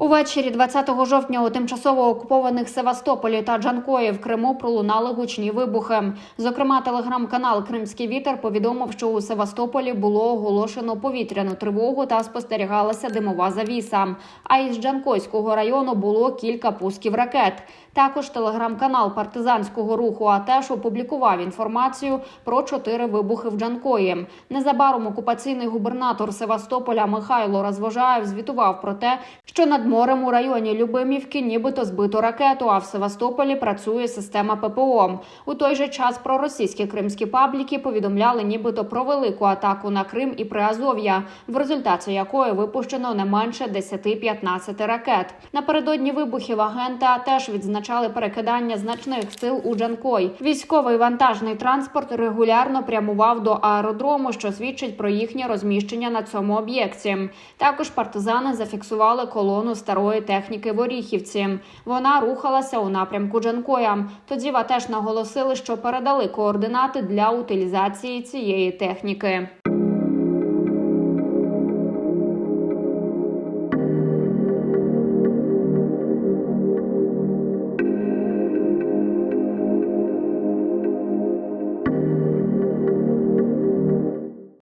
Увечері 20 жовтня у тимчасово окупованих Севастополі та Джанкої в Криму пролунали гучні вибухи. Зокрема, телеграм-канал Кримський вітер повідомив, що у Севастополі було оголошено повітряну тривогу та спостерігалася димова завіса. А із Джанкойського району було кілька пусків ракет. Також телеграм-канал партизанського руху АТЕШ опублікував інформацію про чотири вибухи в Джанкої. Незабаром окупаційний губернатор Севастополя Михайло Розвожаєв звітував про те, що над морем у районі Любимівки нібито збито ракету, а в Севастополі працює система ППО. У той же час проросійські кримські пабліки повідомляли нібито про велику атаку на Крим і Приазов'я, в результаті якої випущено не менше 10-15 ракет. Напередодні вибухів агента теж відзначали перекидання значних сил у Джанкой. Військовий вантажний транспорт регулярно прямував до аеродрому, що свідчить про їхнє розміщення на цьому об'єкті. Також партизани зафіксували колону старої техніки в Оріхівці. Вона рухалася у напрямку Джанкоя. Тоді ВАТЕШ наголосили, що передали координати для утилізації цієї техніки.